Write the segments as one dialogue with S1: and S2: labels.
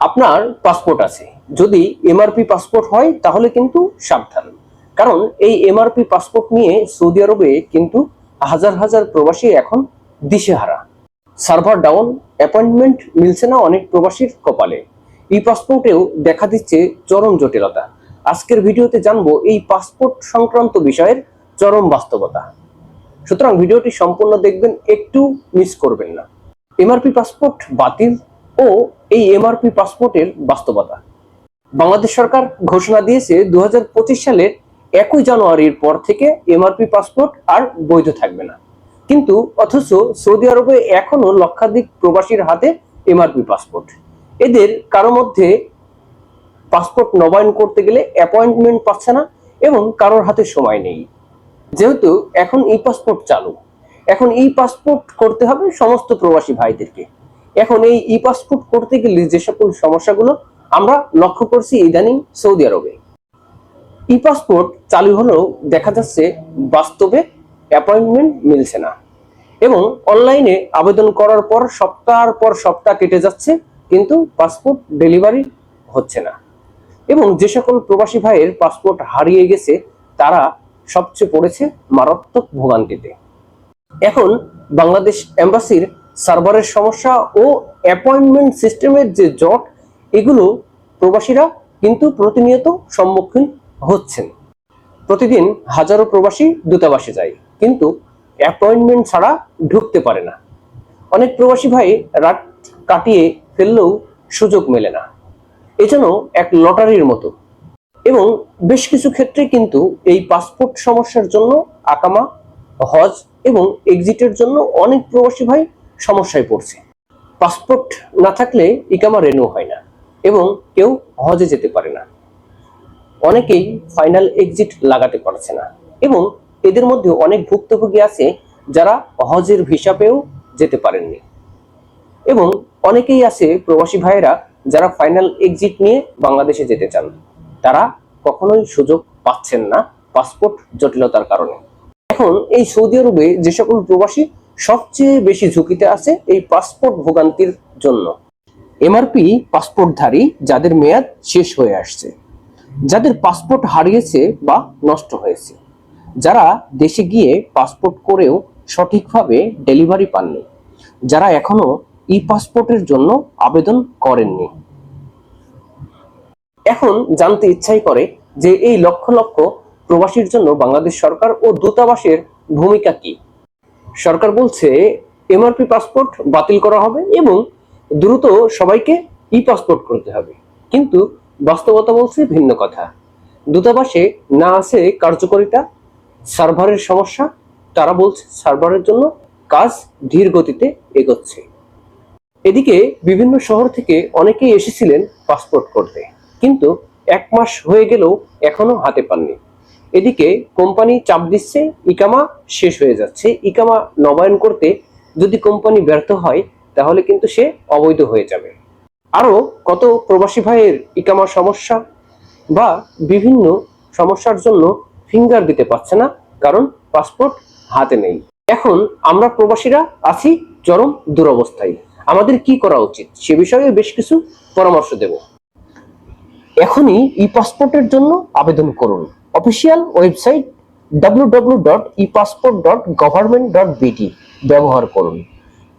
S1: আপনার পাসপোর্ট আছে। যদি এমআরপি পাসপোর্ট হয়, তাহলে কিন্তু সাবধান। কারণ এই এমআরপি পাসপোর্ট নিয়ে সৌদি আরবে কিন্তু হাজার হাজার প্রবাসী এখন দিশেহারা। সার্ভার ডাউন অ্যাপয়েন্টমেন্ট মিলছে না অনেক প্রবাসীর কপালে। এই পাসপোর্টেও দেখা দিচ্ছে চরম জটিলতা। আজকের ভিডিওতে জানব এই পাসপোর্ট সংক্রান্ত বিষয়ের চরম বাস্তবতা। সুতরাং ভিডিওটি সম্পূর্ণ দেখবেন, একটু মিস করবেন না। এমআরপি পাসপোর্ট বাতিল ও এই এমআরপি পাসপোর্টের বাস্তবতা। বাংলাদেশ সরকার ঘোষণা দিয়েছে দু সালের একই জানুয়ারির পর থেকে এমআরপি পাসপোর্ট আর বৈধ থাকবে না। কিন্তু অথচ সৌদি আরবে এখনও লক্ষাধিক প্রবাসীর হাতে এমআরপি পাসপোর্ট এদের কারও মধ্যে পাসপোর্ট নবায়ন করতে গেলে অ্যাপয়েন্টমেন্ট পাচ্ছে না এবং কারোর হাতে সময় নেই। যেহেতু এখন ই পাসপোর্ট চালু। এখন ই পাসপোর্ট করতে হবে সমস্ত প্রবাসী ভাইদেরকে। এখন এই ই পাসপোর্ট করতে গেলে যে সকল সমস্যাগুলো আমরা লক্ষ্য করছি ইদানিং সৌদি আরবে। ই পাসপোর্ট চালু হলেও দেখা যাচ্ছে বাস্তবে অ্যাপয়েন্টমেন্ট মিলছে না। এবং অনলাইনে আবেদন করার পর সপ্তাহ পর সপ্তাহ কেটে যাচ্ছে, কিন্তু পাসপোর্ট ডেলিভারি হচ্ছে না। এবং যে সকল প্রবাসী ভাইয়ের পাসপোর্ট হারিয়ে গেছে, তারা সবচেয়ে পড়েছে মারাত্মক ভোগান্তিতে। এখন বাংলাদেশ এম্বাসির সার্ভারের সমস্যা ও অ্যাপয়েন্টমেন্ট সিস্টেমের যে জট, এগুলো প্রবাসীরা কিন্তু প্রতিনিয়ত সম্মুখীন হচ্ছেন। প্রতিদিন হাজারো প্রবাসী দূতাবাসে যায়, কিন্তু অ্যাপয়েন্টমেন্ট ছাড়া ঢুকতে পারে না। অনেক প্রবাসী ভাই রাত কাটিয়ে ফেললেও সুযোগ মেলে না। এজন্য এক লটারির মতো। এবং বেশ কিছু ক্ষেত্রে কিন্তু এই পাসপোর্ট সমস্যার জন্য আকামা, হজ এবং এক্সিটের জন্য অনেক প্রবাসী ভাই সমস্যায় পড়ছে। পাসপোর্ট না থাকলে ইকামা রেনু হয় না এবং কেউ হজে যেতে পারে না। অনেকেই ফাইনাল এক্সিট লাগাতে পারছে না এবং এদের মধ্যে অনেক ভুক্তভোগী আছে যারা হজের ভিসা পেয়েও যেতে পারেননি। এবং অনেকেই আছে প্রবাসী ভাইয়েরা যারা ফাইনাল এক্সিট নিয়ে বাংলাদেশে যেতে চান। তারা কখনোই সুযোগ পাচ্ছেন না পাসপোর্ট জটিলতার কারণে। এখন এই সৌদি আরবে যে সকল প্রবাসী সবচেয়ে বেশি ঝুঁকিতে আছে এই পাসপোর্ট ভোগান্তির জন্য। এমআরপি পাসপোর্টধারী যাদের মেয়াদ শেষ হয়ে আসছে, যাদের পাসপোর্ট হারিয়েছে বা নষ্ট হয়েছে, যারা দেশে গিয়ে পাসপোর্ট করেও সঠিকভাবে ডেলিভারি পাননি, যারা এখনও ই পাসপোর্টের জন্য আবেদন করেননি। এখন জানতে ইচ্ছাই করে যে এই লক্ষ লক্ষ প্রবাসীর জন্য বাংলাদেশ সরকার ও দূতাবাসের ভূমিকা কি। সরকার বলছে এমআরপি পাসপোর্ট বাতিল করা হবে এবং দ্রুত সবাইকে ই পাসপোর্ট করতে হবে। কিন্তু বাস্তবতা বলছে ভিন্ন কথা। দূতাবাসে না আছে কার্যকারিতা, সার্ভারের সমস্যা, তারা বলছে সার্ভারের জন্য কাজ ধীর গতিতে এগোচ্ছে। এদিকে বিভিন্ন শহর থেকে অনেকেই এসেছিলেন পাসপোর্ট করতে, কিন্তু এক মাস হয়ে গেলেও এখনও হাতে পাননি। এদিকে কোম্পানি চাপ দিচ্ছে, ইকামা শেষ হয়ে যাচ্ছে। ইকামা নবায়ন করতে যদি কোম্পানি ব্যর্থ হয়, তাহলে কিন্তু সে অবৈধ হয়ে যাবে। আরও কত প্রবাসী ভাইয়ের ইকামা সমস্যা? বা বিভিন্ন সমস্যার জন্য ফিঙ্গার দিতে পারছে না, কারণ পাসপোর্ট হাতে নেই। এখন আমরা প্রবাসীরা আছি চরম দুরবস্থায়। আমাদের কি করা উচিত? সে বিষয়ে বেশ কিছু পরামর্শ দেব। এখনই ই পাসপোর্টের জন্য আবেদন করুন। অফিসিয়াল ওয়েবসাইট www.epassport.government.bt ব্যবহার করুন।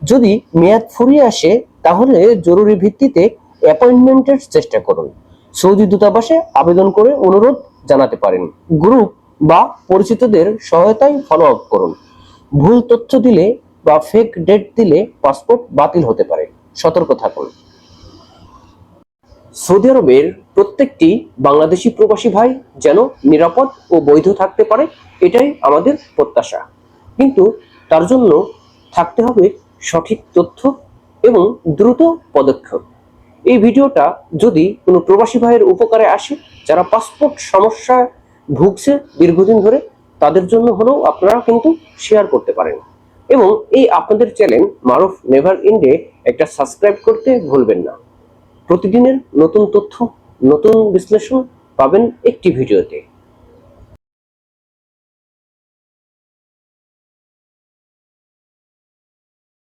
S1: যদি মেয়াদ ফুরিয়ে আসে, তাহলে জরুরি ভিত্তিতে অ্যাপয়েন্টমেন্টের চেষ্টা করুন। সৌদি দূতাবাসে আবেদন করে অনুরোধ জানাতে পারেন। গ্রুপ বা পরিচিতদের সহায়তায় ফলো আপ করুন। ভুল তথ্য দিলে বা ফেক ডেট দিলে পাসপোর্ট বাতিল হতে পারে। সতর্ক থাকুন। সৌদি আরবের প্রত্যেকটি বাংলাদেশি প্রবাসী ভাই যেন নিরাপদ ও বৈধ থাকতে পারে, এটাই আমাদের প্রত্যাশা। কিন্তু তার জন্য থাকতে হবে সঠিক তথ্য এবং দ্রুত পদক্ষেপ। এই ভিডিওটা যদি কোনো প্রবাসী ভাইয়ের উপকারে আসে, যারা পাসপোর্ট সমস্যা ভুগছে দীর্ঘদিন ধরে, তাদের জন্য হলেও আপনারা কিন্তু শেয়ার করতে পারেন। এবং এই আপনাদের চ্যানেল মারুফ নেভার ইন্ডে একটা সাবস্ক্রাইব করতে ভুলবেন না। প্রতিদিনের নতুন তথ্য নতুন বিশ্লেষণ পাবেন একটি ভিডিওতে।